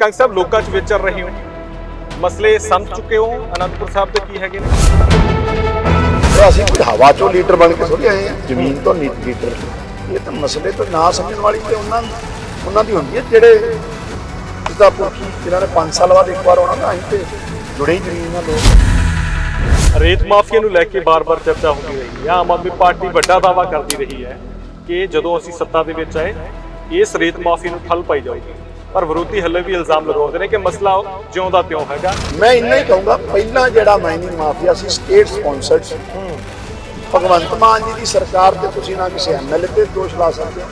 ਕੰਗ ਸਾਹਿਬ ਲੋਕਾਂ 'ਚ ਵਿਚਰ ਰਹੇ ਹੋ। ਮਸਲੇ ਸਮਝ ਚੁੱਕੇ ਹੋ ਅਨੰਦਪੁਰ ਸਾਹਿਬ ਦੇ ਕੀ ਹੈਗੇ ਨੇ? ਅਸੀਂ ਕੋਈ ਹਵਾ ਚੋਂ ਲੀਡਰ ਬਣ ਕੇ ਥੋੜੀ ਆਏ ਹਾਂ ਜ਼ਮੀਨ ਤੋਂ ਲੀਡਰ। ਇਹ ਤਾਂ ਮਸਲੇ ਤੋਂ ਨਾ ਸਮਝਣ ਵਾਲੀ ਤੇ ਉਹਨਾਂ ਉਹਨਾਂ ਦੀ ਹੁੰਦੀ ਹੈ। ਜਿਹੜੇ ਜਿਸਦਾ ਪੁਰਖੀ ਜਿਨ੍ਹਾਂ ਨੇ 5 ਸਾਲ ਬਾਅਦ ਇੱਕ ਵਾਰ ਆਉਣਾ ਤਾਂ ਅਸੀਂ ਤੇ ਜੁੜੇ ਹੀ ਜ਼ਮੀਨ ਨਾਲ ਲੋਕ। ਰੇਤ ਮਾਫੀਆ ਨੂੰ ਲੈ ਕੇ ਬਾਰ-ਬਾਰ ਚਰਚਾ ਹੁੰਦੀ ਰਹੀ ਹੈ। ਆਮ ਆਦਮੀ ਪਾਰਟੀ ਵੱਡਾ ਦਾਅਵਾ ਕਰਦੀ ਰਹੀ ਹੈ ਕਿ ਜਦੋਂ ਅਸੀਂ ਸੱਤਾ ਦੇ ਵਿੱਚ ਆਏ ਇਸ ਰੇਤ ਮਾਫੀ ਨੂੰ ਠੱਲ ਪਾਈ ਜਾਊਗੀ। ਪਰ ਵਿਰੋਧੀ ਹੱਲੇ ਵੀ ਇਲਜ਼ਾਮ ਲਗਾਉਂਦੇ ਨੇ ਕਿ ਮਸਲਾ ਜਿਉਂ ਦਾ ਤਿਉਂ ਹੈਗਾ। ਮੈਂ ਇੰਨਾ ਹੀ ਕਹੂੰਗਾ ਪਹਿਲਾਂ ਜਿਹੜਾ ਮਾਈਨਿੰਗ ਮਾਫੀਆ ਸੀ ਸਟੇਟ ਸਪਾਂਸਰਡ ਸੀ। ਭਗਵੰਤ ਮਾਨ ਜੀ ਦੀ ਸਰਕਾਰ ਤੇ ਤੁਸੀਂ ਨਾ ਕਿਸੇ ਐਮਐਲਏ ਤੇ ਦੋਸ਼ ਲਾ ਸਕਦੇ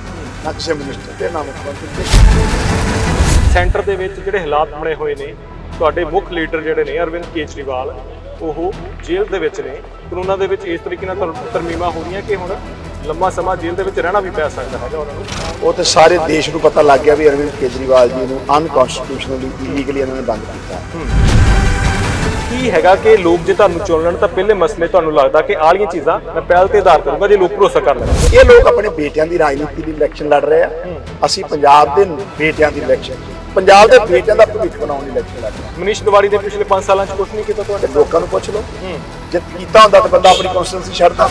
ਨਾ ਕਿਸੇ ਮਿਨਿਸਟਰ ਤੇ ਨਾ ਮੁੱਖ ਮੰਤਰੀ ਤੇ। ਸੈਂਟਰ ਦੇ ਵਿੱਚ ਜਿਹੜੇ ਹਾਲਾਤ ਬਣੇ ਹੋਏ ਨੇ ਤੁਹਾਡੇ ਮੁੱਖ ਲੀਡਰ ਜਿਹੜੇ ਨੇ ਅਰਵਿੰਦ ਕੇਜਰੀਵਾਲ ਉਹ ਜੇਲ੍ਹ ਦੇ ਵਿੱਚ ਨੇ। ਕਾਨੂੰਨਾਂ ਦੇ ਵਿੱਚ ਇਸ ਤਰੀਕੇ ਨਾਲ ਤਰ- ਤਰਮੀਮਾਂ ਹੋ ਰਹੀਆਂ ਕਿ ਹੁਣ ਲੰਮਾ ਸਮਾਂ ਜੇਲ੍ਹ ਦੇ ਵਿੱਚ ਰਹਿਣਾ ਵੀ ਪੈ ਸਕਦਾ ਹੈਗਾ ਉਹਨਾਂ ਨੂੰ। ਉਹ ਤੇ ਸਾਰੇ ਦੇਸ਼ ਨੂੰ ਪਤਾ ਲੱਗ ਗਿਆ ਵੀ ਅਰਵਿੰਦ ਕੇਜਰੀਵਾਲ ਜੀ ਨੂੰ ਅਨਕਨਸਟੀਟਿਊਸ਼ਨਲੀ ਇਲੀਗਲੀ ਇਹਨਾਂ ਨੇ ਬੰਦ ਕੀਤਾ। ਕੀ ਹੈਗਾ ਕਿ ਲੋਕ ਜੇ ਤੁਹਾਨੂੰ ਚੁਣਨ ਤਾਂ ਪਹਿਲੇ ਮਸਲੇ ਤੁਹਾਨੂੰ ਲੱਗਦਾ ਕਿ ਆਲੀਆਂ ਚੀਜ਼ਾਂ ਮੈਂ ਪਹਿਲ ਤੇ ਆਧਾਰ ਕਰੂੰਗਾ ਜੇ ਲੋਕ ਭਰੋਸਾ ਕਰ ਲੈਣ। ਇਹ ਲੋਕ ਆਪਣੇ ਬੇਟਿਆਂ ਦੀ ਰਾਜਨੀਤੀ ਦੀ ਇਲੈਕਸ਼ਨ ਲੜ ਰਹੇ ਆ। ਅਸੀਂ ਪੰਜਾਬ ਦੇ ਬੇਟਿਆਂ ਦੀ ਇਲੈਕਸ਼ਨ ਪੰਜਾਬ ਦੇ ਬੇਟਿਆਂ ਦਾ ਭਵਿੱਖ ਬਣਾਉਣ ਦੀ ਇਲੈਕਸ਼ਨ ਲੜ ਰਹੇ ਮਨੀਸ਼ ਤਿਵਾੜੀ ਦੇ ਪਿਛਲੇ 5 ਸਾਲਾਂ 'ਚ ਕੁਝ ਨਹੀਂ ਕੀਤਾ ਤੁਹਾਡੇ ਲੋਕਾਂ ਨੂੰ ਪੁੱਛ ਲਓ। ਜੇ ਕੀਤਾ ਹੁੰਦਾ ਤਾਂ ਬੰਦਾ ਆਪਣੀ ਕੌਂਸਟੀਟਿਊਂਸੀ ਛੱਡਦਾ।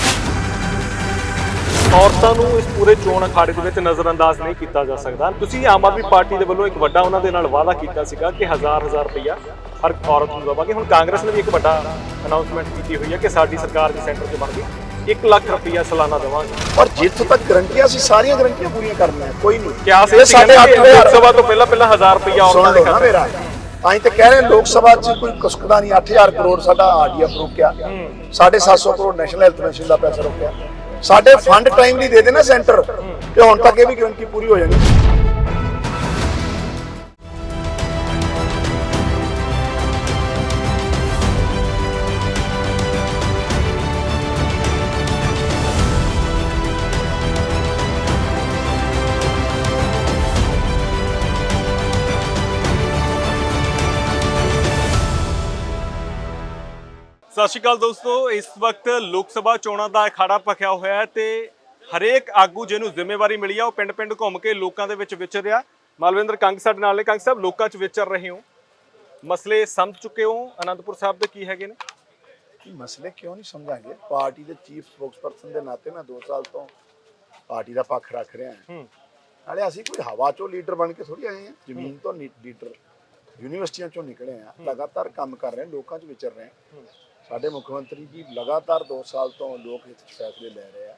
ਔਰਤਾਂ ਨੂੰ ਇਸ ਪੂਰੇ ਚੋਣ ਅਖਾੜੇ ਦੇ ਵਿੱਚ ਨਜ਼ਰਅੰਦਾਜ਼ ਨਹੀਂ ਕੀਤਾ ਜਾ ਸਕਦਾ। ਤੁਸੀਂ ਆਮ ਆਦਮੀ ਪਾਰਟੀ ਦੇ ਵੱਲੋਂ ਇੱਕ ਵੱਡਾ ਉਹਨਾਂ ਦੇ ਨਾਲ ਵਾਅਦਾ ਕੀਤਾ ਸੀਗਾ ਕਿ ਹਜ਼ਾਰ ਹਜ਼ਾਰ ਰੁਪਈਆ ਹਰ ਔਰਤ ਨੂੰ ਦੇਵਾਂਗੇ। ਹੁਣ ਕਾਂਗਰਸ ਨੇ ਵੀ ਇੱਕ ਵੱਡਾ ਅਨਾਉਂਸਮੈਂਟ ਕੀਤੀ ਹੋਈ ਹੈ ਕਿ ਸਾਡੀ ਸਰਕਾਰ ਦੀ ਸੈਂਟਰ 'ਚ ਬਣ ਗਈ 1 ਲੱਖ ਰੁਪਈਆ ਸਾਲਾਨਾ ਦੇਵਾਂਗੇ। ਔਰ ਜਿੱਥੋਂ ਤੱਕ ਗਰੰਟੀਆਂ ਅਸੀਂ ਸਾਰੀਆਂ ਗਰੰਟੀਆਂ ਪੂਰੀਆਂ ਕਰਨੀਆਂ ਕੋਈ ਨਹੀਂ। ਕਿਆ ਸੀ? ਸਾਡੇ ਹੱਥ ਲੋਕ ਸਭਾ ਤੋਂ ਪਹਿਲਾਂ ਪਹਿਲਾਂ 1000 ਰੁਪਈਆ ਸੁਣ ਔਰਤਾਂ ਦੇ ਖਾਤੇ ਮੇਰਾ। ਤਾਂ ਤੇ ਕਹਿ ਰਹੇ ਲੋਕ ਸਭਾ 'ਚ ਕੋਈ ਕੁਸਕਦਾ ਨਹੀਂ। 8000 ਕਰੋੜ ਸਾਡਾ ਆਰਡੀਐਫ ਰੋਕਿਆ। 750 ਕਰੋੜ ਨੈਸ਼ਨਲ ਹੈਲਥ ਮਿਸ਼ਨ ਦਾ ਪੈਸਾ ਰੋਕਿਆ। ਸਾਡੇ ਫੰਡ ਟਾਈਮਲੀ ਦੇ ਦੇਣਾ ਸੈਂਟਰ ਤੇ ਹੁਣ ਤੱਕ ਇਹ ਵੀ ਗਰੰਟੀ ਪੂਰੀ ਹੋ ਜਾਣੀ। ਸਤਿ ਸ਼੍ਰੀ ਅਕਾਲ ਦੋਸਤੋ। ਇਸ ਵਕਤ ਲੋਕ ਸਭਾ ਚੋਣਾਂ ਦਾ ਅਖਾੜਾ ਭਖਿਆ ਹੋਇਆ ਹੈ ਤੇ ਹਰੇਕ ਆਗੂ ਜਿਹਨੂੰ ਜ਼ਿੰਮੇਵਾਰੀ ਮਿਲੀ ਆ ਉਹ ਪਿੰਡ-ਪਿੰਡ ਘੁੰਮ ਕੇ ਲੋਕਾਂ ਦੇ ਵਿੱਚ ਵਿਚਰ ਰਿਹਾ। ਮਾਲਵਿੰਦਰ ਕੰਗ ਸਾਡੇ ਨਾਲ ਨੇ। ਕੰਗ ਸਾਹਿਬ ਲੋਕਾਂ 'ਚ ਵਿਚਰ ਰਹੇ ਹੋ। ਮਸਲੇ ਸਮਝ ਚੁੱਕੇ ਹੋ? ਅਨੰਦਪੁਰ ਸਾਹਿਬ ਦੇ ਕੀ ਹੈਗੇ ਨੇ? ਕੀ ਮਸਲੇ ਕਿਉਂ ਨਹੀਂ ਸਮਝਾਂਗੇ? ਪਾਰਟੀ ਦੇ ਚੀਫ ਸਪੋਕਸਪਰਸਨ ਦੇ ਨਾਤੇ ਮੈਂ 2 ਸਾਲ ਤੋਂ ਪਾਰਟੀ ਦਾ ਪੱਖ ਰੱਖ ਰਿਹਾ ਹਾਂ। ਨਾਲੇ ਅਸੀਂ ਕੋਈ ਹਵਾ ਚੋਂ ਲੀਡਰ ਬਣ ਕੇ ਥੋੜੀ ਆਏ ਹਾਂ। ਜ਼ਮੀਨ ਤੋਂ ਲੀਡਰ ਯੂਨੀਵਰਸਿਟੀਆਂ ਚੋਂ ਨਿਕਲੇ ਆ ਲਗਾਤਾਰ ਕੰਮ ਕਰ ਰਹੇ ਲੋਕਾਂ 'ਚ ਵਿਚਰ ਰਹੇ ਸਾਡੇ ਮੁੱਖ ਮੰਤਰੀ ਜੀ ਲਗਾਤਾਰ 2 ਸਾਲ ਤੋਂ ਲੋਕ ਹਿੱਤ 'ਚ ਫੈਸਲੇ ਲੈ ਰਹੇ ਆ।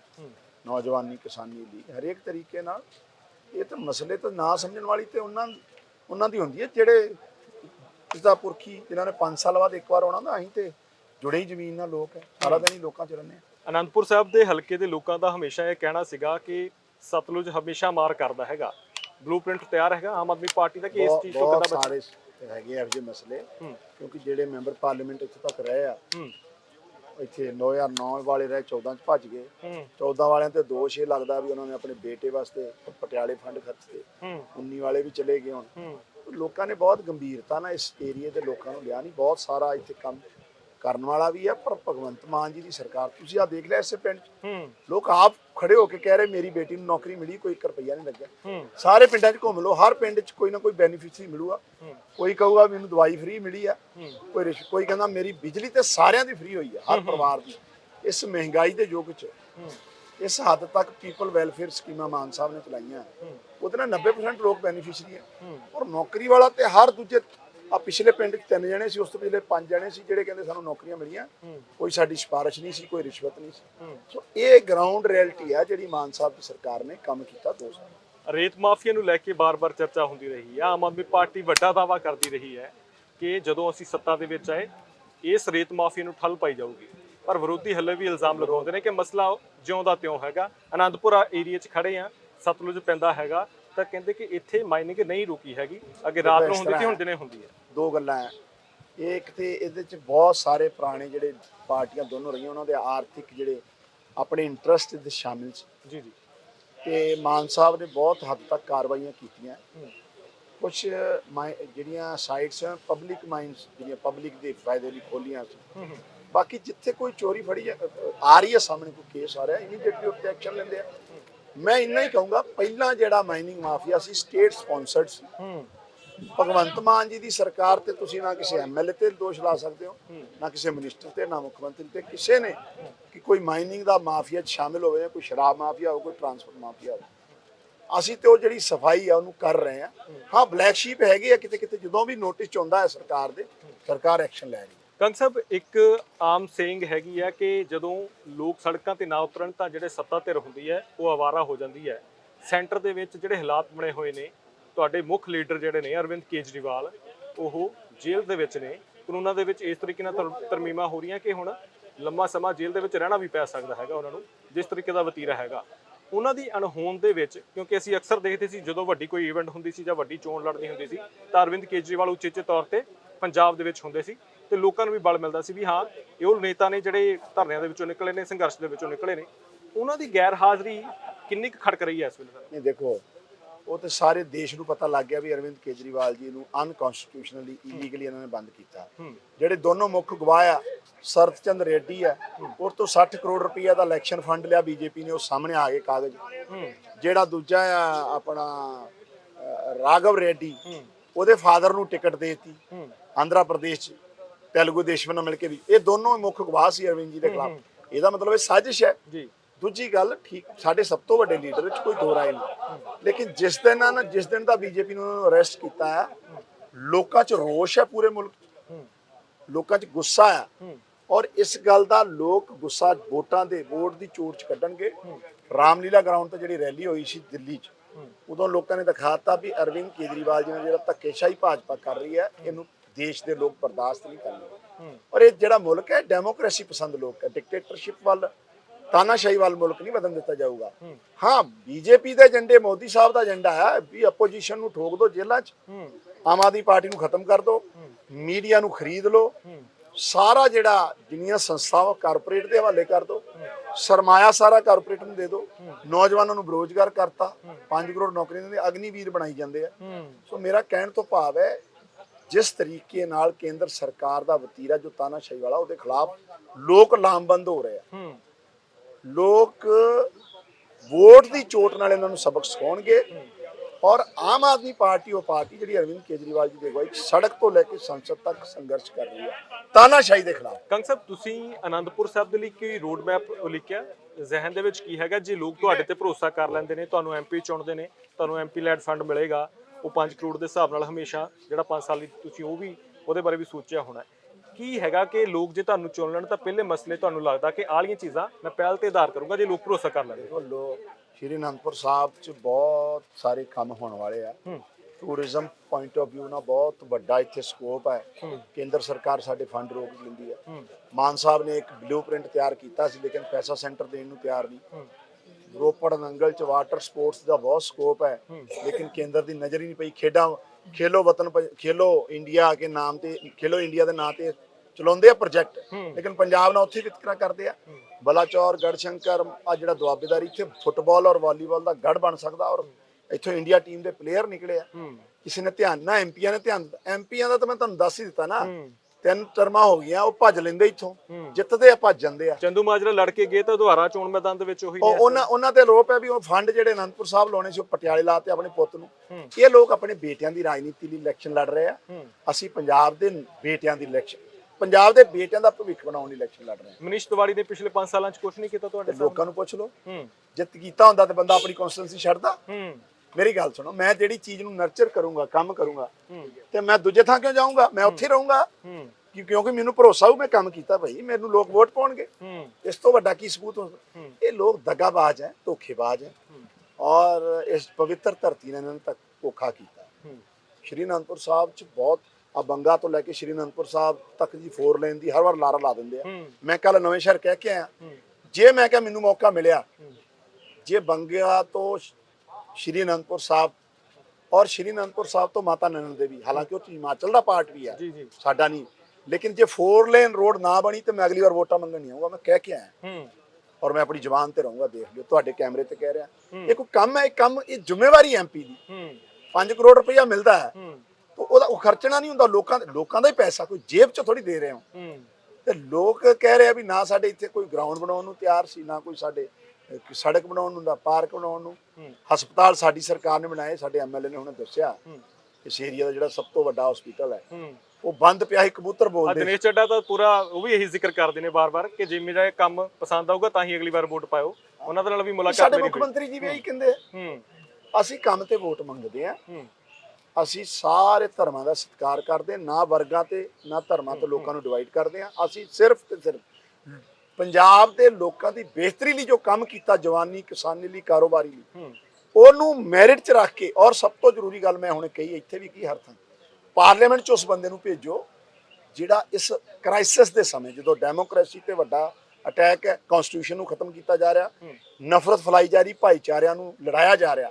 ਨੌਜਵਾਨੀ ਕਿਸਾਨੀ ਲਈ। ਹਰੇਕ ਤਰੀਕੇ ਨਾਲ ਇਹ ਤਾਂ ਮਸਲੇ ਤਾਂ ਨਾ ਸਮਝਣ ਵਾਲੀ ਤੇ ਉਹਨਾਂ ਉਹਨਾਂ ਦੀ ਹੁੰਦੀ ਹੈ ਜਿਹੜੇ ਜਿਸਦਾ ਪੁਰਖੀ ਜਿਨ੍ਹਾਂ ਨੇ 5 ਸਾਲ ਬਾਅਦ ਇੱਕ ਵਾਰ ਆਉਣਾ ਤਾਂ ਅਸੀਂ ਤੇ ਜੁੜੇ ਹੀ ਜ਼ਮੀਨ ਨਾਲ ਲੋਕ ਹੈ ਸਾਰਾ ਦਿਨ ਹੀ ਲੋਕਾਂ 'ਚ ਰਹਿੰਦੇ ਹਾਂ ਅਨੰਦਪੁਰ ਸਾਹਿਬ ਦੇ ਹਲਕੇ ਦੇ ਲੋਕਾਂ ਦਾ ਹਮੇਸ਼ਾ ਇਹ ਕਹਿਣਾ ਸੀਗਾ ਕਿ ਸਤਲੁਜ ਹਮੇਸ਼ਾ ਮਾਰ ਕਰਦਾ ਹੈਗਾ। ਬਲੂਪ੍ਰਿੰਟ ਤਿਆਰ ਹੈਗਾ? ਆਮ ਆਦਮੀ ਪਾਰਟੀ ਦਾ ਕਿ ਇਸ ਚੀਜ਼ ਤੋਂ ਕਿੱਦਾਂ ਸਾਰੇ ਹੈਗੇ ਇਹੋ ਜਿਹੇ ਮਸਲੇ। ਕਿਉਂਕਿ ਜਿਹੜੇ ਮੈਂਬਰ ਪਾਰਲੀਮੈਂਟ ਇੱਥੇ ਤੱਕ ਰਹੇ ਆ ਇੱਥੇ 2009 ਵਾਲੇ ਰਹੇ 14 ਚ ਭੱਜ ਗਏ। ਹੂੰ। 14 ਵਾਲਿਆਂ ਤੇ ਦੋਸ਼ ਇਹ ਲੱਗਦਾ ਵੀ ਉਹਨਾਂ ਨੇ ਆਪਣੇ ਬੇਟੇ ਵਾਸਤੇ ਪਟਿਆਲੇ ਫੰਡ ਖਰਚਤੇ। ਹੂੰ। 19 ਵਾਲੇ ਵੀ ਚਲੇ ਗਏ ਹੁਣ। ਲੋਕਾਂ ਨੇ ਬਹੁਤ ਗੰਭੀਰਤਾ ਨਾਲ ਇਸ ਏਰੀਏ ਦੇ ਲੋਕਾਂ ਨੂੰ ਲਿਆ ਨਹੀਂ ਬਹੁਤ ਸਾਰਾ ਇੱਥੇ ਕੰਮ ਕਰਨ ਵਾਲਾ ਵੀ ਹੈ ਪਰ ਭਗਵੰਤ ਮਾਨ ਜੀ ਦੀ ਸਰਕਾਰ ਤੁਸੀਂ ਆ ਦੇਖ ਲਿਆ ਇਸੇ ਪਿੰਡ 'ਚ? ਹੂੰ। ਲੋਕ ਆਪ ਖੜੇ ਹੋ ਕੇ ਕਹਿ ਰਹੇ ਮੇਰੀ ਬੇਟੀ ਨੂੰ ਨੌਕਰੀ ਮਿਲੀ ਕੋਈ 1 ਰੁਪਈਆ ਨਹੀਂ ਲੱਗਿਆ। ਸਾਰੇ ਪਿੰਡਾਂ 'ਚ ਘੁੰਮ ਲਓ ਹਰ ਪਿੰਡ 'ਚ ਕੋਈ ਨਾ ਕੋਈ ਬੈਨੀਫਿਸ਼ਰੀ ਮਿਲੂਗਾ। ਕੋਈ ਕਹੂਗਾ ਮੈਨੂੰ ਦਵਾਈ ਫ੍ਰੀ ਮਿਲੀ ਆ ਕੋਈ ਰਿਸ਼ ਕੋਈ ਕਹਿੰਦਾ ਮੇਰੀ ਬਿਜਲੀ ਤੇ ਸਾਰਿਆਂ ਦੀ ਫ੍ਰੀ ਹੋਈ ਆ ਹਰ ਪਰਿਵਾਰ ਦੀ। ਇਸ ਮਹਿੰਗਾਈ ਦੇ ਯੁੱਗ 'ਚ ਇਸ ਹੱਦ ਤੱਕ ਪੀਪਲ ਵੈਲਫੇਅਰ ਸਕੀਮਾਂ ਮਾਨ ਸਾਹਿਬ ਨੇ ਚਲਾਈਆਂ। ਉਹਦੇ ਨਾਲ 90% ਲੋਕ ਬੈਨੀਫਿਸ਼ਰੀ ਆ ਔਰ ਨੌਕਰੀ ਵਾਲਾ ਤੇ ਹਰ ਦੂਜੇ ਆ ਪਿਛਲੇ ਪਿੰਡ 'ਚ ਤਿੰਨ ਜਣੇ ਸੀ ਉਸ ਤੋਂ ਪਿਛਲੇ ਪੰਜ ਜਣੇ ਸੀ ਜਿਹੜੇ ਕਹਿੰਦੇ ਸਾਨੂੰ ਨੌਕਰੀਆਂ ਮਿਲੀਆਂ। ਕੋਈ ਸਾਡੀ ਸਿਫਾਰਿਸ਼ ਨਹੀਂ ਸੀ ਕੋਈ ਰਿਸ਼ਵਤ ਨਹੀਂ ਸੀ। ਸੋ ਇਹ ਗਰਾਊਂਡ ਰਿਐਲਿਟੀ ਆ ਜਿਹੜੀ ਮਾਨ ਸਾਹਿਬ ਦੀ ਸਰਕਾਰ ਨੇ ਕੰਮ ਕੀਤਾ ਦੋ ਸਾਲ। ਰੇਤ ਮਾਫੀਆ ਨੂੰ ਲੈ ਕੇ ਬਾਰ-ਬਾਰ ਚਰਚਾ ਹੁੰਦੀ ਰਹੀ ਹੈ। ਆਮ ਆਦਮੀ ਪਾਰਟੀ ਵੱਡਾ ਦਾਅਵਾ ਕਰਦੀ ਰਹੀ ਹੈ ਕਿ ਜਦੋਂ ਅਸੀਂ ਸੱਤਾ ਦੇ ਵਿੱਚ ਆਏ ਇਸ ਰੇਤ ਮਾਫੀਆ ਨੂੰ ਠੱਲ ਪਾਈ ਜਾਊਗੀ। ਪਰ ਵਿਰੋਧੀ ਹੱਲੇ ਵੀ ਇਲਜ਼ਾਮ ਲਗਾਉਂਦੇ ਨੇ ਕਿ ਮਸਲਾ ਜਿਉਂ ਦਾ ਤਿਉਂ ਹੈਗਾ। ਅਨੰਦਪੁਰ ਏਰੀਆ 'ਚ ਖੜੇ ਆ ਸਤਲੁਜ ਪੈਂਦਾ ਹੈਗਾ। ਤਾਂ ਕਹਿੰਦੇ ਕਿ ਇੱਥੇ ਮਾਈਨਿੰਗ ਨਹੀਂ ਰੁਕੀ ਹੈਗੀ। ਅੱਗੇ ਰਾਤ ਨੂੰ ਹੁੰਦੀ ਸੀ ਹੁਣ ਦਿਨੇ ਹੁੰਦੀ ਹੈ। ਦੋ ਗੱਲਾਂ ਹੈ। ਇਹ ਇੱਕ ਤੇ ਇਹਦੇ ਚ ਬਹੁਤ ਸਾਰੇ ਪੁਰਾਣੇ ਜਿਹੜੇ ਪਾਰਟੀਆਂ ਦੋਨੋਂ ਰਹੀਆਂ ਉਹਨਾਂ ਦੇ ਆਰਥਿਕ ਜਿਹੜੇ ਆਪਣੇ ਇੰਟਰਸਟ ਦੇ ਸ਼ਾਮਿਲ ਸੀ। ਜੀ ਜੀ। ਤੇ ਮਾਨ ਸਾਹਿਬ ਨੇ ਬਹੁਤ ਹੱਦ ਤੱਕ ਕਾਰਵਾਈਆਂ ਕੀਤੀਆਂ। ਕੁਝ ਜਿਹੜੀਆਂ ਸਾਈਟਸ ਪਬਲਿਕ ਮਾਈਨਸ ਜਿਹੜੀਆਂ ਪਬਲਿਕ ਦੇ ਫਾਇਦੇ ਲਈ ਖੋਲੀਆਂ ਸੀ। ਬਾਕੀ ਜਿੱਥੇ ਕੋਈ ਚੋਰੀ ਫੜੀ ਆ ਰਹੀ ਹੈ ਸਾਹਮਣੇ ਕੋਈ ਕੇਸ ਆ ਰਿਹਾ ਇਮੀਡੀਏਟਲੀ ਉੱਤੇ ਐਕਸ਼ਨ ਲੈਂਦੇ ਆ। ਮੈਂ ਇੰਨਾ ਹੀ ਕਹੂੰਗਾ ਪਹਿਲਾਂ ਜਿਹੜਾ ਮਾਈਨਿੰਗ ਮਾਫੀਆ ਸੀ ਸਟੇਟ ਸਪਾਂਸਰਡ ਸੀ। ਭਗਵੰਤ ਮਾਨ ਜੀ ਦੀ ਸਰਕਾਰ ਤੇ ਤੁਸੀਂ ਨਾ ਕਿਸੇ ਐਮਐਲਏ ਤੇ ਦੋਸ਼ ਲਾ ਸਕਦੇ ਹੋ ਨਾ ਕਿਸੇ ਮਿਨਿਸਟਰ ਤੇ ਨਾ ਮੁੱਖ ਮੰਤਰੀ ਤੇ ਕਿਸੇ ਨੇ ਕਿ ਕੋਈ ਮਾਈਨਿੰਗ ਦਾ ਮਾਫੀਆ ਸ਼ਾਮਿਲ ਹੋਵੇ ਜਾਂ ਕੋਈ ਸ਼ਰਾਬ ਮਾਫੀਆ ਹੋਵੇ ਕੋਈ ਟਰਾਂਸਪੋਰਟ ਮਾਫੀਆ ਹੋਵੇ। ਅਸੀਂ ਤੇ ਉਹ ਜਿਹੜੀ ਸਫ਼ਾਈ ਆ ਉਹਨੂੰ ਕਰ ਰਹੇ ਆ। ਹਾਂ। ਬਲੈਕ ਸ਼ੀਪ ਹੈਗੀ ਆ ਕਿਤੇ ਕਿਤੇ ਜਦੋਂ ਵੀ ਨੋਟਿਸ ਚ ਆਉਂਦਾ ਹੈ ਸਰਕਾਰ ਦੇ ਸਰਕਾਰ ਐਕਸ਼ਨ ਲੈ ਰਹੀ ਹੈ। ਕੰਗ ਸਾਹਿਬ, ਇੱਕ ਆਮ ਸੇਇੰਗ ਹੈਗੀ ਹੈ ਕਿ ਜਦੋਂ ਲੋਕ ਸੜਕਾਂ ਤੇ ਨਾ ਉਤਰਨ ਤਾਂ ਜਿਹੜੇ ਸੱਤਾ ਧਿਰ ਹੁੰਦੀ ਹੈ, ਉਹ ਆਵਾਰਾ ਹੋ ਜਾਂਦੀ ਹੈ। ਸੈਂਟਰ ਦੇ ਵਿੱਚ ਜਿਹੜੇ ਹਾਲਾਤ ਬਣੇ ਹੋਏ ਨੇ, ਤੁਹਾਡੇ ਮੁੱਖ ਲੀਡਰ ਜਿਹੜੇ ਨੇ, ਅਰਵਿੰਦ ਕੇਜਰੀਵਾਲ, ਉਹ ਜੇਲ੍ਹ ਦੇ ਵਿੱਚ ਨੇ। ਕਾਨੂੰਨਾਂ ਦੇ ਵਿੱਚ ਇਸ ਤਰੀਕੇ ਨਾਲ ਤਰ- ਤਰਮੀਮਾਂ ਹੋ ਰਹੀਆਂ ਕਿ ਹੁਣ ਲੰਮਾ ਸਮਾਂ ਜੇਲ੍ਹ ਦੇ ਵਿੱਚ ਰਹਿਣਾ ਵੀ ਪੈ ਸਕਦਾ ਹੈਗਾ ਉਹਨਾਂ ਨੂੰ, ਜਿਸ ਤਰੀਕੇ ਦਾ ਵਤੀਰਾ ਹੈਗਾ। ਉਹਨਾਂ ਦੀ ਅਣਹੋਣ ਦੇ ਵਿੱਚ, ਕਿਉਂਕਿ ਅਸੀਂ ਅਕਸਰ ਦੇਖਦੇ ਸੀ, ਜਦੋਂ ਵੱਡੀ ਕੋਈ ਇਵੈਂਟ ਹੁੰਦੀ ਸੀ ਜਾਂ ਵੱਡੀ ਚੋਣ ਲੜਨੀ ਹੁੰਦੀ ਸੀ, ਤਾਂ ਅਰਵਿੰਦ ਕੇਜਰੀਵਾਲ ਉਚੇਚੇ ਤੌਰ ਤੇ ਪੰਜਾਬ ਦੇ ਵਿੱਚ ਹੁੰਦੇ ਸੀ। ਤੇ ਲੋਕਾਂ ਨੂੰ ਵੀ ਬਲ ਮਿਲਦਾ ਸੀ ਵੀ ਹਾਂ ਇਹ ਉਹ ਨੇਤਾ ਨੇ ਜਿਹੜੇ ਧਰਨਿਆਂ ਦੇ ਵਿੱਚੋਂ ਨਿਕਲੇ ਨੇ ਸੰਘਰਸ਼ ਦੇ ਵਿੱਚੋਂ ਨਿਕਲੇ ਨੇ ਉਹਨਾਂ ਦੀ ਗੈਰ ਹਾਜ਼ਰੀ ਕਿੰਨੀ ਕੁ ਖੜਕ ਰਹੀ ਹੈ ਇਸ ਵੇਲੇ ਸਰ? ਨਹੀਂ ਦੇਖੋ ਉਹ ਤੇ ਸਾਰੇ ਦੇਸ਼ ਨੂੰ ਪਤਾ ਲੱਗ ਗਿਆ ਵੀ ਅਰਵਿੰਦ ਕੇਜਰੀਵਾਲ ਜੀ ਨੂੰ ਅਨਕਨਸਟੀਟਿਊਸ਼ਨਲੀ ਇਲੀਗਲੀ ਇਹਨਾਂ ਨੇ ਬੰਦ ਕੀਤਾ। ਜਿਹੜੇ ਦੋਨੋਂ ਮੁੱਖ ਗਵਾਹ ਆ ਸਰਤ ਚੰਦ ਰੈਡੀ ਆ ਉਹ ਤੋਂ 60 ਕਰੋੜ ਰੁਪਈਆ ਦਾ ਇਲੈਕਸ਼ਨ ਫੰਡ ਲਿਆ ਬੀਜੇਪੀ ਨੇ ਉਹ ਸਾਹਮਣੇ ਆ ਗਏ ਕਾਗਜ਼। ਜਿਹੜਾ ਦੂਜਾ ਆ ਆਪਣਾ ਰਾਘਵ ਰੈਡੀ ਉਹਦੇ ਫਾਦਰ ਨੂੰ ਟਿਕਟ ਦੇਤੀ ਹੂੰ। ਆਂਧਰਾ ਪ੍ਰਦੇਸ਼ ਚ। ਤੇਲਗੂ ਦੇਸ਼ਮ ਨਾਲ ਮਿਲ ਕੇ ਵੀ ਇਹ ਦੋਨੋਂ ਹੀ ਮੁੱਖ ਗਵਾਹ ਸੀ ਅਰਵਿੰਦ ਜੀ ਦੇ ਖਿਲਾਫ ਇਹਦਾ ਮਤਲਬ ਇਹ ਸਾਜ਼ਿਸ਼ ਹੈ ਜੀ ਦੂਜੀ ਗੱਲ ਠੀਕ ਸਾਡੇ ਸਭ ਤੋਂ ਵੱਡੇ ਲੀਡਰ ਵਿੱਚ ਕੋਈ ਦੋ ਰਾਏ ਨਹੀਂ ਲੇਕਿਨ ਜਿਸ ਦਿਨ ਨਾ ਜਿਸ ਦਿਨ ਦਾ ਬੀਜੇਪੀ ਨੇ ਉਹਨਾਂ ਨੂੰ ਅਰੈਸਟ ਕੀਤਾ ਹੈ ਲੋਕਾਂ 'ਚ ਰੋਸ਼ ਹੈ ਪੂਰੇ ਮੁਲਕ 'ਚ ਲੋਕਾਂ 'ਚ ਗੁੱਸਾ ਹੈ ਔਰ ਇਸ ਗੱਲ ਦਾ ਲੋਕ ਗੁੱਸਾ ਵੋਟਾਂ ਦੇ ਵੋਟ ਦੀ ਚੋਟ 'ਚ ਕੱਢਣਗੇ ਰਾਮਲੀਲਾ ਗਰਾਊਂਡ ਤੇ ਜਿਹੜੀ ਰੈਲੀ ਹੋਈ ਸੀ ਦਿੱਲੀ 'ਚ ਉਦੋਂ ਲੋਕਾਂ ਨੇ ਦਿਖਾਤਾ ਵੀ ਅਰਵਿੰਦ ਕੇਜਰੀਵਾਲ ਜੀ ਨੇ ਜਿਹੜਾ ਧੱਕੇਸ਼ਾਹੀ ਭਾਜਪਾ ਕਰ ਰਹੀ ਹੈ ਇਹਨੂੰ ਦੇਸ਼ ਦੇ ਲੋਕ ਬਰਦਾਸ਼ਤ ਨਹੀਂ ਕਰਨਗੇ। ਔਰ ਇਹ ਜਿਹੜਾ ਮੁਲਕ ਹੈ ਡੈਮੋਕ੍ਰੇਸੀ ਪਸੰਦ ਲੋਕ ਹੈ ਡਿਕਟੇਟਰਸ਼ਿਪ ਵੱਲ ਤਾਨਾਸ਼ਾਹੀ ਵੱਲ ਮੁਲਕ ਨਹੀਂ ਵਧਣ ਦਿੱਤਾ ਜਾਊਗਾ। ਹੂੰ। ਬੀਜੇਪੀ ਦੇ ਏਜੰਡੇ ਮੋਦੀ ਸਾਹਿਬ ਦਾ ਏਜੰਡਾ ਹੈ ਵੀ ਆਪੋਜੀਸ਼ਨ ਨੂੰ ਠੋਕ ਦਿਓ ਜੇਲ੍ਹਾਂ 'ਚ। ਆਮ ਆਦਮੀ ਪਾਰਟੀ ਨੂੰ ਖਤਮ ਕਰ ਦਿਓ ਮੀਡੀਆ ਨੂੰ ਖਰੀਦ ਲਓ। ਸਾਰਾ ਜਿਹੜਾ ਜਿੰਨੀਆਂ ਸੰਸਥਾਵਾਂ ਕਾਰਪੋਰੇਟ ਦੇ ਹਵਾਲੇ ਕਰ ਦਿਓ ਸਰਮਾਇਆ ਸਾਰਾ ਕਾਰਪੋਰੇਟ ਨੂੰ ਦੇ ਦਿਓ ਨੌਜਵਾਨਾਂ ਨੂੰ ਬਰੋਜ਼ਗਾਰ ਕਰਤਾ। 5 ਕਰੋੜ ਨੌਕਰੀਆਂ ਦੇ ਅਗਨੀਵੀਰ ਬਣਾਈ ਜਾਂਦੇ ਆ। ਸੋ ਮੇਰਾ ਕਹਿਣ ਤੋਂ ਭਾਵ ਹੈ ਜਿਸ ਤਰੀਕੇ ਨਾਲ ਕੇਂਦਰ ਸਰਕਾਰ ਦਾ ਵਤੀਰਾ ਜੋ ਤਾਨਾਸ਼ਾਹੀ ਵਾਲਾ ਉਹਦੇ ਖਿਲਾਫ ਲੋਕ ਲਾਮਬੰਦ ਹੋ ਰਹੇ ਆ। ਲੋਕ ਵੋਟ ਦੀ ਚੋਟ ਨਾਲ ਇਹਨਾਂ ਨੂੰ ਸਬਕ ਸਿਖਾਉਣਗੇ ਔਰ ਆਮ ਆਦਮੀ ਪਾਰਟੀ ਉਹ ਪਾਰਟੀ ਜਿਹੜੀ ਅਰਵਿੰਦ ਕੇਜਰੀਵਾਲ ਜੀ ਦੇ 'ਚ ਸੜਕ ਤੋਂ ਲੈ ਕੇ ਸੰਸਦ ਤੱਕ ਸੰਘਰਸ਼ ਕਰ ਰਹੀ ਹੈ ਤਾਨਾਸ਼ਾਹੀ ਦੇ ਖਿਲਾਫ। ਕੰਗ ਸਾਹਿਬ ਤੁਸੀਂ ਆਨੰਦਪੁਰ ਸਾਹਿਬ ਦੇ ਲਈ ਕੋਈ ਰੋਡ ਮੈਪ ਲਿਖਿਆ। ਜ਼ਿਹਨ ਦੇ ਵਿੱਚ ਕੀ ਹੈਗਾ? ਜੇ ਲੋਕ ਤੁਹਾਡੇ ਤੇ ਭਰੋਸਾ ਕਰ ਲੈਂਦੇ ਨੇ ਤੁਹਾਨੂੰ ਐਮਪੀ ਚੁਣਦੇ ਨੇ ਤੁਹਾਨੂੰ ਐਮਪੀ ਲੈਡ ਫੰਡ ਮਿਲੇਗਾ ਉਹ 5 ਕਰੋੜ ਦੇ ਹਿਸਾਬ ਨਾਲ ਹਮੇਸ਼ਾ ਜਿਹੜਾ 5 ਸਾਲ ਲਈ ਤੁਸੀਂ ਉਹ ਵੀ ਉਹਦੇ ਬਾਰੇ ਵੀ ਸੋਚਿਆ ਹੋਣਾ। ਕੀ ਹੈਗਾ ਕਿ ਲੋਕ ਜੇ ਤੁਹਾਨੂੰ ਚੁਣ ਲੈਣ ਤਾਂ ਪਹਿਲੇ ਮਸਲੇ ਤੁਹਾਨੂੰ ਲੱਗਦਾ ਕਿ ਆਲੀਆਂ ਚੀਜ਼ਾਂ ਮੈਂ ਪਹਿਲ ਤੇ ਆਧਾਰ ਕਰੂੰਗਾ ਜੇ ਲੋਕ ਭਰੋਸਾ ਕਰ ਲੈਣਗੇ ਦੇਖੋ ਲੋ ਸ਼੍ਰੀ ਅਨੰਦਪੁਰ ਸਾਹਿਬ 'ਚ ਬਹੁਤ ਸਾਰੇ ਕੰਮ ਹੋਣ ਵਾਲੇ ਆ। ਟੂਰਿਜ਼ਮ ਪੁਆਇੰਟ ਆਫ View ਨਾਲ ਬਹੁਤ ਵੱਡਾ ਇੱਥੇ ਸਕੋਪ ਹੈ। ਕੇਂਦਰ ਸਰਕਾਰ ਸਾਡੇ ਫੰਡ ਰੋਕ ਲੈਂਦੀ ਹੈ। ਮਾਨ ਸਾਹਿਬ ਨੇ ਇੱਕ ਬਲੂਪ੍ਰਿੰਟ ਤਿਆਰ ਕੀਤਾ ਸੀ ਲੇਕਿਨ ਪੈਸਾ ਸੈਂਟਰ ਦੇਣ ਨੂੰ ਤਿਆਰ ਨਹੀਂ। ਰੋਪੜ ਨੰਗਲ ਚ ਵਾਟਰ ਸਪੋਰਟਸ ਦਾ ਬਹੁਤ ਸਕੋਪ ਹੈ। ਲੇਕਿਨ ਕੇਂਦਰ ਦੀ ਨਜ਼ਰ ਹੀ ਨਹੀਂ ਪਈ। ਖੇਡਾਂ ਖੇਲੋ ਵਤਨ ਖੇਲੋ ਇੰਡੀਆ ਕੇ ਨਾਮ ਤੇ ਖੇਲੋ ਇੰਡੀਆ ਦੇ ਨਾਂ ਤੇ ਚਲਾਉਂਦੇ ਆ ਪ੍ਰੋਜੈਕਟ ਲੇਕਿਨ ਪੰਜਾਬ ਨਾਲ ਉੱਥੇ ਵਿਤਕਰਾ ਕਰਦੇ ਆ। ਬਲਾਚੌਰ ਗੜਸ਼ੰਕਰ ਆ ਜਿਹੜਾ ਦੁਆਬੇਦਾਰੀ ਇੱਥੇ ਫੁੱਟਬਾਲ ਔਰ ਵਾਲੀਬਾਲ ਦਾ ਗੜ ਬਣ ਸਕਦਾ ਔਰ ਇੱਥੋਂ ਇੰਡੀਆ ਟੀਮ ਦੇ ਪਲੇਅਰ ਨਿਕਲੇ ਆ। ਕਿਸੇ ਨੇ ਧਿਆਨ ਨਾ ਐਮਪੀਆਂ ਨੇ ਧਿਆਨ ਐਮਪੀਆਂ ਦਾ ਤਾਂ ਮੈਂ ਤੁਹਾਨੂੰ ਦੱਸ ਹੀ ਦਿੱਤਾ ਨਾ। ਤਿੰਨ ਟਰਮਾਂ ਹੋ ਗਈਆਂ ਉਹ ਭੱਜ ਲੈਂਦੇ ਇੱਥੋਂ। ਜਿੱਤਦੇ ਆ ਭੱਜ ਜਾਂਦੇ ਆ। ਚੰਦੂ ਮਾਜਰਾ ਲੜ ਕੇ ਗਏ ਤਾਂ ਦੁਬਾਰਾ ਚੋਣ ਮੈਦਾਨ ਦੇ ਵਿੱਚ ਉਹੀ ਉਹ ਨੇ ਉਹਨਾਂ ਉਹਨਾਂ ਤੇ ਆਰੋਪ ਹੈ ਵੀ ਉਹ ਫੰਡ ਜਿਹੜੇ ਅਨੰਦਪੁਰ ਸਾਹਿਬ ਲਾਉਣੇ ਸੀ ਉਹ ਪਟਿਆਲੇ ਲਾਤੇ ਆਪਣੇ ਪੁੱਤ ਨੂੰ। ਇਹ ਲੋਕ ਆਪਣੇ ਬੇਟਿਆਂ ਦੀ ਰਾਜਨੀਤੀ ਲਈ ਇਲੈਕਸ਼ਨ ਲੜ ਰਹੇ ਆ। ਅਸੀਂ ਪੰਜਾਬ ਦੇ ਬੇਟਿਆਂ ਦੀ ਇਲੈਕਸ਼ਨ ਪੰਜਾਬ ਦੇ ਬੇਟਿਆਂ ਦਾ ਭਵਿੱਖ ਬਣਾਉਣ ਲਈ ਇਲੈਕਸ਼ਨ ਲੜ ਰਹੇ ਆ। ਮਨੀਸ਼ ਤਿਵਾੜੀ ਨੇ ਪਿਛਲੇ 5 ਸਾਲਾਂ 'ਚ ਕੁਝ ਨਹੀਂ ਕੀਤਾ ਤੁਹਾਡੇ ਲੋਕਾਂ ਨੂੰ ਪੁੱਛ ਲਓ। ਜਿੱਤ ਕੀਤਾ ਹੁੰਦਾ ਤੇ ਬੰਦਾ ਆਪਣੀ ਕੌਂਸਟੀਟੈਂਸੀ ਛੱਡਦਾ। ਮੇਰੀ ਗੱਲ ਸੁਣੋ ਮੈਂ ਜਿਹੜੀ ਚੀਜ਼ ਨੂੰ ਨਰਚਰ ਕਰੂੰਗਾ ਕੰਮ ਕਰੂੰਗਾ ਤੇ ਮੈਂ ਦੂਜੇ ਥਾਂ ਕਿਉਂ ਜਾਊਂਗਾ? ਮੈਂ ਉੱਥੇ ਰਹੂੰਗਾ। ਕਿਉਂਕਿ ਮੈਨੂੰ ਭਰੋਸਾ ਹੋ ਮੈਂ ਕੰਮ ਕੀਤਾ ਭਾਈ ਮੈਨੂੰ ਲੋਕ ਵੋਟ ਪਾਉਣਗੇ। ਇਸ ਤੋਂ ਵੱਡਾ ਕੀ ਸਬੂਤ ਹੋ। ਇਹ ਲੋਕ ਦਗਾਬਾਜ਼ ਹੈ ਧੋਖੇਬਾਜ਼ ਹੈ। ਔਰ ਇਸ ਪਵਿੱਤਰ ਧਰਤੀ ਨੇ ਇਹਨਾਂ ਤੱਕ ਧੋਖਾ ਕੀਤਾ। ਸ਼੍ਰੀ ਅਨੰਦਪੁਰ ਸਾਹਿਬ ਚ ਬਹੁਤ ਆ ਬੰਗਾ ਤੋਂ ਲੈ ਕੇ ਸ਼੍ਰੀ ਅਨੰਦਪੁਰ ਸਾਹਿਬ ਤੱਕ ਦੀ ਫੋਰ ਲੇਨ ਦੀ ਹਰ ਵਾਰ ਲਾਰਾ ਲਾ ਦਿੰਦੇ ਆ। ਮੈਂ ਕੱਲ ਨਵੇਂ ਸ਼ਹਿਰ ਕਹਿ ਕੇ ਆਇਆ। ਜੇ ਮੈਂ ਕਿਹਾ ਮੈਨੂੰ ਮੌਕਾ ਮਿਲਿਆ। ਜੇ ਬੰਗਾ ਤੋਂ ਸ਼੍ਰੀ ਅਨੰਦਪੁਰ ਸਾਹਿਬ ਔਰ ਸ਼੍ਰੀ ਅਨੰਦਪੁਰ ਸਾਹਿਬ ਤੋਂ ਮਾਤਾ ਨੈਣਾ ਦੇਵੀ ਹਾਲਾਂਕਿ ਉਹ ਹਿਮਾਚਲ ਦਾ ਪਾਰਟ ਵੀ ਹੈ ਸਾਡਾ ਨਹੀਂ। ਲੇਕਿਨ ਜੇ ਫੋਰ ਲੇਨ ਰੋਡ ਨਾ ਬਣੀ ਤੇ ਮੈਂ ਅਗਲੀ ਵਾਰ ਵੋਟਾਂ ਮੰਗਣ ਨਹੀਂ ਆਊਂਗਾ ਮੈਂ ਕਹਿ ਕੇ ਆਇਆ। ਔਰ ਮੈਂ ਆਪਣੀ ਜ਼ੁਬਾਨ ਤੇ ਰਹੂੰਗਾ ਦੇਖ ਲਿਓ ਤੁਹਾਡੇ ਕੈਮਰੇ ਤੇ ਕਹਿ ਰਿਹਾ। ਇਹ ਕੋਈ ਕੰਮ ਹੈ ਇਹ ਕੰਮ ਇਹ ਜ਼ਿੰਮੇਵਾਰੀ ਐਮਪੀ ਦੀ। ਹੂੰ। 5 ਕਰੋੜ ਰੁਪਇਆ ਮਿਲਦਾ ਹੈ। ਤਾਂ ਉਹਦਾ ਉਹ ਖਰਚਣਾ ਨਹੀਂ ਹੁੰਦਾ ਲੋਕਾਂ ਲੋਕਾਂ ਦਾ ਹੀ ਪੈਸਾ ਕੋਈ ਜੇਬ ਚੋਂ ਥੋੜੀ ਦੇ ਰਹੇ ਹੋ। ਤੇ ਲੋਕ ਕਹਿ ਰਹੇ ਆ ਵੀ ਨਾ ਸਾਡੇ ਇੱਥੇ ਕੋਈ ਗਰਾਊਂਡ ਬਣਾਉਣ ਨੂੰ ਤਿਆਰ ਸੀ ਨਾ ਕੋਈ ਸਾਡੇ ਸੜਕ ਬਣਾਉਣ ਨੂੰ ਪਾਰਕ ਬਣਾਉਣ ਨੂੰ। ਹੂੰ। ਹਸਪਤਾਲ ਸਾਡੀ ਸਰਕਾਰ ਨੇ ਬਣਾਏ ਸਾਡੇ ਐਮਐਲਏ ਨੇ ਹੁਣੇ ਦੱਸਿਆ। ਹੂੰ। ਇਸ ਏਰੀਆ ਦਾ ਜਿਹੜਾ ਸਭ ਤੋਂ ਵੱਡਾ ਹਸਪੀਟਲ ਹੈ। ਹੂੰ। ਉਹ ਬੰਦ ਪਿਆ ਸੀ ਕਬੂਤਰ ਬੋਲਦੇ ਦਿਨੇਸ਼ ਚੱਡਾ ਤਾਂ ਪੂਰਾ ਉਹ ਵੀ ਇਹੀ ਜ਼ਿਕਰ ਕਰਦੇ ਨੇ ਬਾਰ-ਬਾਰ ਕਿ ਜੇ ਮੇਰਾ ਇਹ ਕੰਮ ਪਸੰਦ ਆਊਗਾ ਤਾਂ ਹੀ ਅਗਲੀ ਵਾਰ ਵੋਟ ਪਾਇਓ। ਉਹਨਾਂ ਦੇ ਨਾਲ ਵੀ ਮੁਲਾਕਾਤ ਸਾਡੇ ਮੁੱਖ ਮੰਤਰੀ ਜੀ ਵੀ ਇਹੀ ਕਹਿੰਦੇ। ਹੂੰ। ਅਸੀਂ ਕੰਮ ਤੇ ਵੋਟ ਮੰਗਦੇ ਆ ਹੂੰ। ਅਸੀਂ ਸਾਰੇ ਧਰਮਾਂ ਦਾ ਸਤਿਕਾਰ ਕਰਦੇ ਹਾਂ, ਨਾ ਵਰਗਾਂ ਤੇ ਨਾ ਧਰਮਾਂ ਤੋਂ ਲੋਕਾਂ ਨੂੰ ਡਿਵਾਈਡ ਕਰਦੇ ਆ ਅਸੀਂ ਸਿਰਫ ਤੇ ਸਿਰਫ ਪੰਜਾਬ ਦੇ ਲੋਕਾਂ ਦੀ ਬਿਹਤਰੀ ਲਈ ਜੋ ਕੰਮ ਕੀਤਾ ਜਵਾਨੀ ਕਿਸਾਨੀ ਲਈ ਕਾਰੋਬਾਰੀ ਲਈ ਉਹਨੂੰ ਮੈਰਿਟ 'ਚ ਰੱਖ ਕੇ ਔਰ ਸਭ ਤੋਂ ਜ਼ਰੂਰੀ ਗੱਲ ਮੈਂ ਹੁਣ ਕਹੀ ਇੱਥੇ ਵੀ ਕੀ ਹਰਥਾਂ ਪਾਰਲੀਮੈਂਟ 'ਚ ਉਸ ਬੰਦੇ ਨੂੰ ਭੇਜੋ ਜਿਹੜਾ ਇਸ ਕ੍ਰਾਈਸਿਸ ਦੇ ਸਮੇਂ ਜਦੋਂ ਡੈਮੋਕ੍ਰੇਸੀ ਤੇ ਵੱਡਾ ਅਟੈਕ ਹੈ ਕਨਸਟੀਟਿਊਸ਼ਨ ਨੂੰ ਖਤਮ ਕੀਤਾ ਜਾ ਰਿਹਾ ਨਫ਼ਰਤ ਫੈਲਾਈ ਜਾ ਰਹੀ ਭਾਈਚਾਰਿਆਂ ਨੂੰ ਲੜਾਇਆ ਜਾ ਰਿਹਾ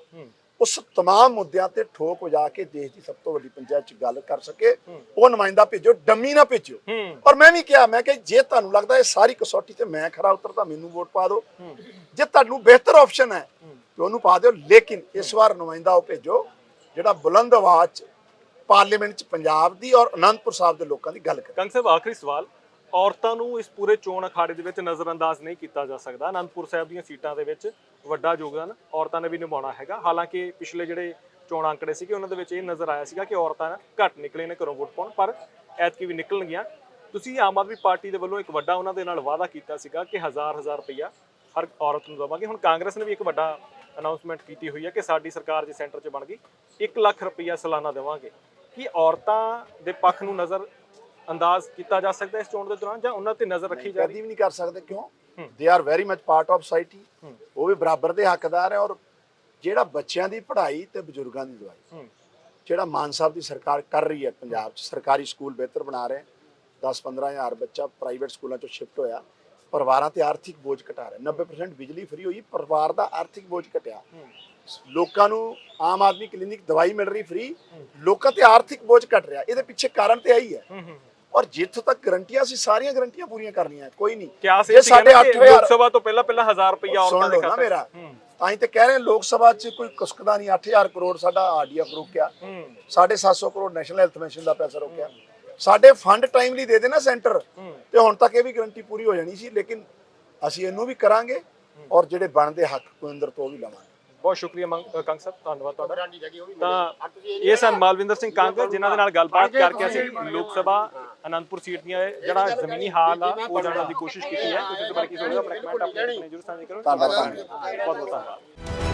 ਉਸ तमाम ਮੁੱਦਿਆਂ ਤੇ ਠੋਕ ਵਜਾ ਕੇ ਦੇਸ਼ ਦੀ ਸਭ ਤੋਂ ਵੱਡੀ ਪੰਚਾਇਤ 'ਚ ਗੱਲ ਕਰ ਸਕੇ ਹੂੰ। ਉਹ ਨੁਮਾਇੰਦਾ ਭੇਜੋ ਡੰਮੀ ਨਾ ਭੇਜੋ ਹੂੰ ਔਰ ਮੈਂ ਵੀ ਕਿਹਾ ਮੈਂ ਕਿ ਜੇ ਤੁਹਾਨੂੰ ਲੱਗਦਾ ਇਹ ਸਾਰੀ ਕਸੌਟੀ ਤੇ ਮੈਂ ਖਰਾ ਉਤਰਦਾ ਮੈਨੂੰ ਵੋਟ ਪਾ ਦਿਓ ਹੂੰ ਜੇ ਤੁਹਾਨੂੰ ਬਿਹਤਰ ਆਪਸ਼ਨ ਹੈ ਹੂੰ। ਤੇ ਉਹਨੂੰ ਪਾ ਦਿਓ ਲੇਕਿਨ ਇਸ ਵਾਰ ਨੁਮਾਇੰਦਾ ਉਹ ਭੇਜੋ ਜਿਹੜਾ ਬੁਲੰਦ ਆਵਾਜ਼ 'ਚ ਪਾਰਲੀਮੈਂਟ 'ਚ ਪੰਜਾਬ ਦੀ ਔਰ ਅਨੰਦਪੁਰ ਸਾਹਿਬ ਦੇ ਲੋਕਾਂ ਦੀ ਗੱਲ ਕਰੇ ਕੰਗ ਸਾਹਿਬ ਆਖਰੀ ਸਵਾਲ ਔਰਤਾਂ ਨੂੰ ਇਸ ਪੂਰੇ ਚੋਣ ਅਖਾੜੇ ਦੇ ਵਿੱਚ ਨਜ਼ਰਅੰਦਾਜ਼ ਨਹੀਂ ਕੀਤਾ ਜਾ ਸਕਦਾ। ਅਨੰਦਪੁਰ ਸਾਹਿਬ ਦੀਆਂ ਸੀਟਾਂ ਦੇ ਵਿੱਚ ਵੱਡਾ ਯੋਗਦਾਨ ਔਰਤਾਂ ਨੇ ਵੀ ਨਿਭਾਉਣਾ ਹੈਗਾ। ਹਾਲਾਂਕਿ ਪਿਛਲੇ ਜਿਹੜੇ ਚੋਣ ਅੰਕੜੇ ਸੀਗੇ, ਉਹਨਾਂ ਦੇ ਵਿੱਚ ਇਹ ਨਜ਼ਰ ਆਇਆ ਸੀਗਾ ਕਿ ਔਰਤਾਂ ਘੱਟ ਨਿਕਲੇ ਨੇ ਘਰੋਂ ਵੋਟ ਪਾਉਣ, ਪਰ ਐਤਕੀ ਵੀ ਨਿਕਲਣਗੀਆਂ। ਤੁਸੀਂ ਆਮ ਆਦਮੀ ਪਾਰਟੀ ਦੇ ਵੱਲੋਂ ਇੱਕ ਵੱਡਾ ਉਹਨਾਂ ਦੇ ਨਾਲ ਵਾਅਦਾ ਕੀਤਾ ਸੀਗਾ ਕਿ ਹਜ਼ਾਰ ਹਜ਼ਾਰ ਰੁਪਈਆ ਹਰ ਔਰਤ ਨੂੰ ਦੇਵਾਂਗੇ। ਹੁਣ ਕਾਂਗਰਸ ਨੇ ਵੀ ਇੱਕ ਵੱਡਾ ਅਨਾਉਂਸਮੈਂਟ ਕੀਤੀ ਹੋਈ ਹੈ ਕਿ ਸਾਡੀ ਸਰਕਾਰ ਜੇ ਸੈਂਟਰ 'ਚ ਬਣ ਗਈ 1 ਲੱਖ ਰੁਪਈਆ ਸਾਲਾਨਾ ਦੇਵਾਂਗੇ। ਕਿ ਔਰਤਾਂ ਦੇ ਪੱਖ ਨੂੰ ਨਜ਼ਰ ਅੰਦਾਜ਼ ਕੀਤਾ ਜਾ ਸਕਦਾ ਇਸ ਚੋਣ ਦੇ ਦੌਰਾਨ ਜਾਂ ਉਹਨਾਂ ਤੇ ਨਜ਼ਰ ਰੱਖੀ ਜਾ ਰਹੀ? ਕਦੀ ਵੀ ਨਹੀਂ ਕਰ ਸਕਦੇ ਕਿਉਂ। They are very much part of society. ਉਹ ਵੀ ਬਰਾਬਰ ਦੇ ਹੱਕਦਾਰ ਹੈ ਔਰ ਜਿਹੜਾ ਬੱਚਿਆਂ ਦੀ ਪੜ੍ਹਾਈ ਤੇ ਬਜ਼ੁਰਗਾਂ ਦੀ ਦਵਾਈ। ਜਿਹੜਾ ਮਾਨ ਸਾਹਿਬ ਦੀ ਸਰਕਾਰ ਕਰ ਰਹੀ ਹੈ ਪੰਜਾਬ 'ਚ ਸਰਕਾਰੀ ਸਕੂਲ ਬਿਹਤਰ ਬਣਾ ਰਹੇ 10-15 ਹਜ਼ਾਰ ਬੱਚਾ ਪ੍ਰਾਈਵੇਟ ਸਕੂਲਾਂ 'ਚੋਂ ਸ਼ਿਫਟ ਹੋਇਆ। ਪਰਿਵਾਰਾਂ ਤੇ ਆਰਥਿਕ ਬੋਝ ਘਟਾ ਰਿਹਾ। 90% ਬਿਜਲੀ ਫ੍ਰੀ ਹੋਈ ਪਰਿਵਾਰ ਦਾ ਆਰਥਿਕ ਬੋਝ ਘਟਿਆ। ਲੋਕਾਂ ਨੂੰ ਆਮ ਆਦਮੀ ਕਲੀਨਿਕ ਦਵਾਈ ਮਿਲ ਰਹੀ ਫ੍ਰੀ ਲੋਕਾਂ ਤੇ ਆਰਥਿਕ ਬੋਝ ਘਟ ਰਿਹਾ। ਇਹਦੇ ਪਿੱਛੇ ਕਾਰਨ ਤੇ ਹੂੰ ਹੂੰ। ਔਰ ਜਿੱਥੋਂ ਤੱਕ ਗਰੰਟੀਆਂ ਸੀ ਸਾਰੀਆਂ ਗਰੰਟੀਆਂ ਪੂਰੀਆਂ ਕਰਨੀਆਂ ਕੋਈ ਨਹੀਂ। ਕਿਆ ਸੀ ਸਾਡੇ 8000 ਲੋਕ ਸਭਾ ਤੋਂ ਪਹਿਲਾਂ ਪਹਿਲਾਂ 1000 ਰੁਪਈਆ ਔਰਤਾਂ ਦੇ ਖਾਤੇ ਮੇਰਾ। ਤਾਂ ਹੀ ਤੇ ਕਹਿ ਰਹੇ ਲੋਕ ਸਭਾ 'ਚ ਕੋਈ ਕੁਸਕਦਾ ਨਹੀਂ 8000 ਕਰੋੜ ਸਾਡਾ ਆਰਡੀਐਫ ਰੋਕਿਆ ਹੂੰ। 750 ਕਰੋੜ ਨੈਸ਼ਨਲ ਹੈਲਥ ਮਿਸ਼ਨ ਦਾ ਪੈਸਾ ਰੋਕਿਆ। ਸਾਡੇ ਫੰਡ ਟਾਈਮਲੀ ਦੇ ਦੇਣਾ ਸੈਂਟਰ। ਤੇ ਹੁਣ ਤੱਕ ਇਹ ਵੀ ਗਰੰਟੀ ਪੂਰੀ ਹੋ ਜਾਣੀ ਸੀ ਲੇਕਿਨ ਅਸੀਂ ਇਹਨੂੰ ਵੀ ਕਰਾਂਗੇ ਔਰ ਜਿਹੜੇ ਬਣਦੇ ਹੱਕ ਕੇਂਦਰ ਤੋਂ ਉਹ ਵੀ ਲਵਾਂਗੇ। ਬਹੁਤ ਸ਼ੁਕਰੀਆ ਕੰਗ ਸਾਹਿਬ ਧੰਨਵਾਦ ਤੁਹਾਡਾ। ਤਾਂ ਇਹ ਸਨ ਮਾਲਵਿੰਦਰ ਸਿੰਘ ਕੰਗ ਜਿਨ੍ਹਾਂ ਦੇ ਨਾਲ ਗੱਲਬਾਤ ਕਰਕੇ ਅਸੀਂ ਲੋਕ ਸਭਾ ਅਨੰਦਪੁਰ ਸੀਟ ਦੀਆਂ ਜਿਹੜਾ ਜ਼ਮੀਨੀ ਹਾਲ ਆ ਉਹ ਜਾਣਨ ਦੀ ਕੋਸ਼ਿਸ਼ ਕੀਤੀ ਹੈ। ਤੁਸੀਂ ਬਾਰੇ ਕੀ ਸੋਚਦੇ ਹੋ? ਆਪਣਾ ਕਮੈਂਟ ਆਪਣੇ ਜਰੂਰ ਸਾਂਝੇ ਕਰੋ। ਧੰਨਵਾਦ। ਬਹੁਤ ਬਹੁਤ ਧੰਨਵਾਦ।